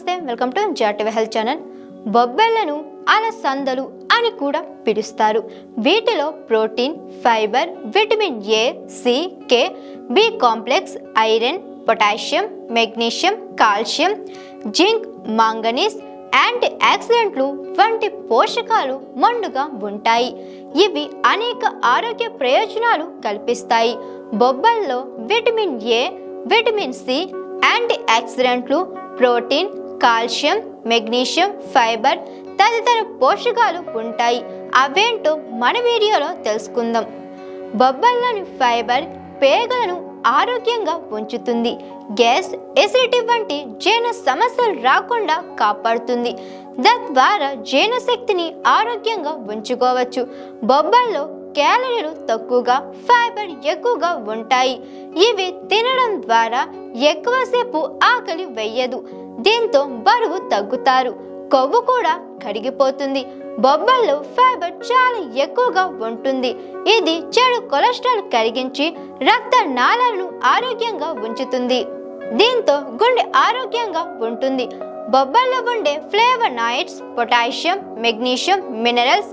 నమస్తే welcome to జాటివ్ health channel. బొబ్బెళ్ళను అలసందలు అని కూడా పిలుస్తారు. వీటిలో protein fibre vitamin A C K B complex iron potassium magnesium calcium zinc manganese anti ఆక్సిడెంట్లు వంటి పోషకాలు మండుగా ఉంటాయి. ఇవి అనేక ఆరోగ్య ప్రయోజనాలు కల్పిస్తాయి. బొబ్బల్లో vitamin A vitamin C anti ఆక్సిడెంట్లు ప్రోటీన్ కాల్షియం మెగ్నీషియం ఫైబర్ తదితర పోషకాలు ఉంటాయి. అవేంటో మన వీడియోలో తెలుసుకుందాం. బొబ్బల్లోని ఫైబర్ పేగులను ఆరోగ్యంగా ఉంచుతుంది. గ్యాస్ ఎసిడిటీ వంటి జీర్ణ సమస్యలు రాకుండా కాపాడుతుంది. తద్వారా జీర్ణశక్తిని ఆరోగ్యంగా ఉంచుకోవచ్చు. బొబ్బల్లో క్యాలరీలు తక్కువగా ఫైబర్ ఎక్కువగా ఉంటాయి. ఇవి తినడం ద్వారా ఎక్కువసేపు ఆకలి వెయ్యదు దీంతో బరువు తగ్గుతారు. కొవ్వు కూడా కరిగిపోతుంది. బొబ్బల్లో ఫైబర్ చాలా ఎక్కువగా ఉంటుంది. ఇది చెడు కొలెస్ట్రాల్ కరిగించి రక్త నాళాలను ఆరోగ్యంగా ఉంచుతుంది. దీంతో గుండె ఆరోగ్యంగా ఉంటుంది. బొబ్బల్లో ఉండే ఫ్లేవనాయిడ్స్ పొటాషియం మెగ్నీషియం మినరల్స్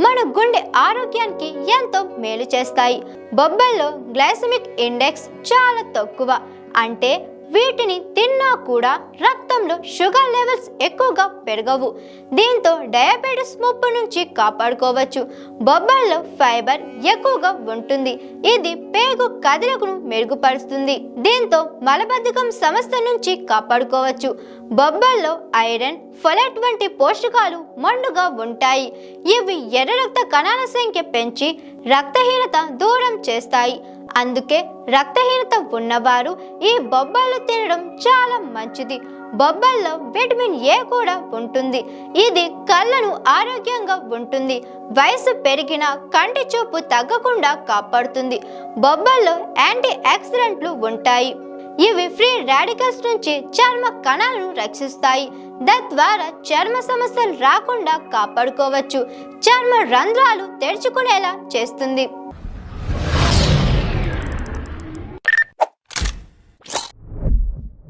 మన గుండె ఆరోగ్యానికి ఎంతో మేలు చేస్తాయి. బొబ్బల్లో గ్లైసమిక్ ఇండెక్స్ చాలా తక్కువ. అంటే వీటిని తిన్నా కూడా రక్తంలో షుగర్ లెవెల్స్ ఎక్కువగా పెరగవు. దీంతో డయాబెటీస్ ముప్పు నుంచి కాపాడుకోవచ్చు. బొబ్బల్లో ఫైబర్ ఎక్కువగా ఉంటుంది. ఇది పేగు కదలికను మెరుగుపరుస్తుంది. దీంతో మలబద్ధకం సమస్య నుంచి కాపాడుకోవచ్చు. బొబ్బల్లో ఐరన్ ఫొలెట్ వంటి పోషకాలు మండుగా ఉంటాయి. ఇవి ఎర్ర రక్త కణాల సంఖ్య పెంచి రక్తహీనత దూరం చేస్తాయి. అందుకే రక్తహీనత ఉన్నవారు ఈ బొబ్బళ్ళు తినడం చాలా మంచిది. బొబ్బల్లో విటమిన్ ఏ కూడా ఉంటుంది. ఇది కళ్ళను ఆరోగ్యంగా ఉంటుంది. వయసు పెరిగిన కంటి చూపు తగ్గకుండా కాపాడుతుంది. బొబ్బల్లో యాంటీ యాక్సిడెంట్లు ఉంటాయి. ఇవి ఫ్రీ రాడికల్స్ నుంచి చర్మ కణాలను రక్షిస్తాయి. తద్వారా చర్మ సమస్యలు రాకుండా కాపాడుకోవచ్చు. చర్మ రంధ్రాలు తెరుచుకునేలా చేస్తుంది.